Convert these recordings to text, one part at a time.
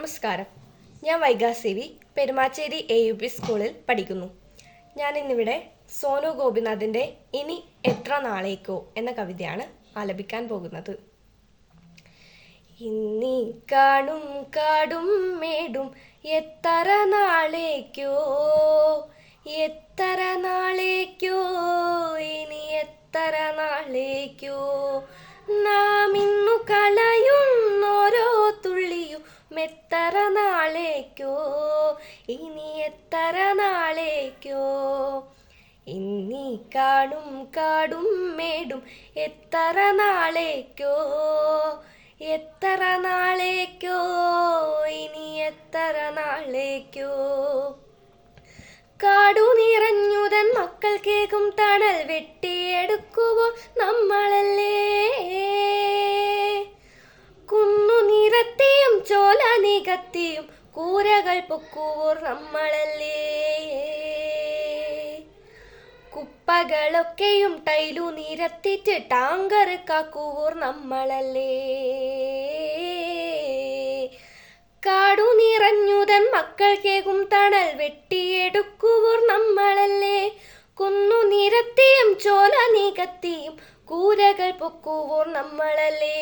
നമസ്കാരം. ഞാൻ വൈകാസേവി പെരുമാച്ചേരി എ യു പി സ്കൂളിൽ പഠിക്കുന്നു. ഞാൻ ഇന്നിവിടെ സോനു ഗോപിനാഥിന്റെ ഇനി എത്ര നാളേക്കോ എന്ന കവിതയാണ് ആലപിക്കാൻ പോകുന്നത്. ഇന്നി കാണും കാടും മേടും എത്ര നാളേക്കോ എത്ര നാളേക്കോ നാളേക്കോ? ഇനി എത്ര നാളേക്കോ? ഇന്നീ കാണും കാടും മേടും എത്ര നാളേക്കോ? എത്ര നാളേക്കോ? ഇനി എത്ര നാളേക്കോ? കാടു നിറഞ്ഞുതൻ മക്കൾ കേക്കും തണൽ വെട്ടിയെടുക്കുവോ നമ്മളല്ലേ? കുന്നു നിരത്തിയും ചോല നികത്തിയും പൊക്കുവോർ നമ്മളല്ലേ? കുപ്പകളൊക്കെയും ടൈലു നിരത്തിട്ട് ടാങ്കർ കാക്കൂർ നമ്മളല്ലേ? കാടു നിറഞ്ഞുതൻ മക്കൾ കേകും തണൽ വെട്ടിയെടുക്കൂർ നമ്മളല്ലേ? കുന്നു നിരത്തിയും ചോല നികത്തിയും കൂരകൾ പൊക്കുവോർ നമ്മളല്ലേ?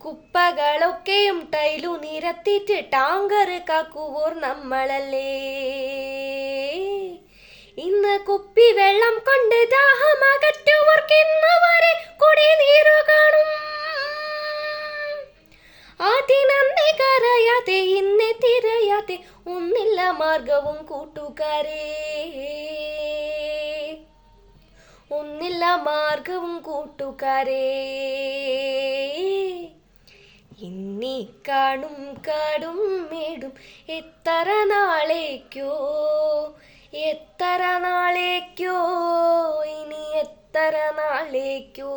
കുപ്പകളൊക്കെയും ടൈലു നിരത്തിട്ട് ടാങ്കർ കാക്കുവോർ നമ്മളല്ലേ. ഇന്ന് കുപ്പി വെള്ളം കൊണ്ട് ദാഹമകറ്റുവർക്ക് ഇന്ന് വരെ കുടിനീരു കാണും. അതിനന്ദി കരയാതെ ഇന്നെ തിരയാതെ ഒന്നില്ല മാർഗവും കൂട്ടുകാരേ. ഒന്നില്ല മാർഗവും കൂട്ടുകാരേ. കാണും കാടും മേടും. എത്ര നാളേക്കോ എത്ര നാളേക്കോ ഇനി എത്ര നാളേക്കോ.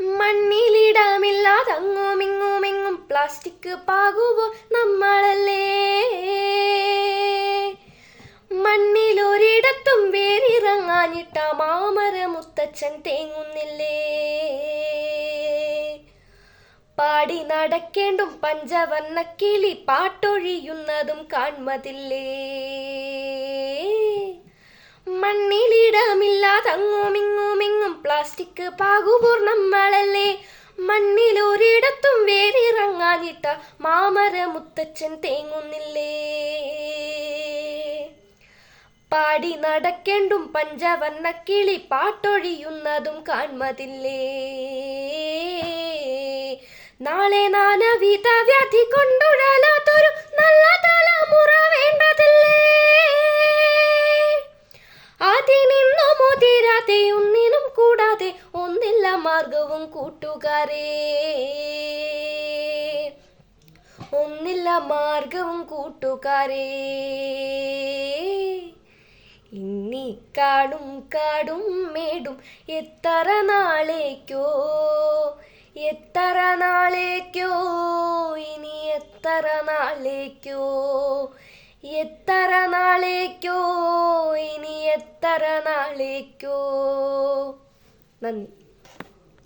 മണ്ണിലിടമില്ലാതങ്ങുമിങ്ങുമെങ്ങും പ്ലാസ്റ്റിക് പാകുവോ നമ്മളല്ലേ? മണ്ണിലൊരിടത്തും വേരിറങ്ങാനിട്ട മാമര മുത്തച്ഛൻ തേങ്ങുന്നില്ലേ? പാടി നടക്കേണ്ടും പഞ്ചവർണ കിളി പാട്ടൊഴിയുന്നതും കാൺമതില്ലേ മണ്ണിലിടമില്ലാതങ്ങുമിങ്ങുമിങ്ങും പ്ലാസ്റ്റിക് പാകുപോർ നമ്മളല്ലേ. മണ്ണിലൊരിടത്തും വേരിറങ്ങാനിട്ട മാമര മുത്തച്ഛൻ തേങ്ങുന്നില്ലേ. പാടി നടക്കേണ്ടും പഞ്ചവർണ കിളി പാട്ടൊഴിയുന്നതും കാൺമതില്ലേ നാളെ നാനവിധ വ്യാധി കൊണ്ടുഴലാത്തൊരു നല്ല തലമുറ വേണ്ടതില്ലേ? അതിനിന്നു മുതിരാതെ ഒന്നിനും കൂടാതെ ഒന്നില്ല മാർഗവും കൂട്ടുകാരേ. ഒന്നില്ല മാർഗവും കൂട്ടുകാരേ. ഇനി കാടും കാടും മേടും എത്ര നാളേക്കോ എത്ര നാളേക്കോ ഇനി എത്ര നാളേക്കോ? എത്ര നാളേക്കോ? ഇനി എത്ര നാളേക്കോ? നന്ദി.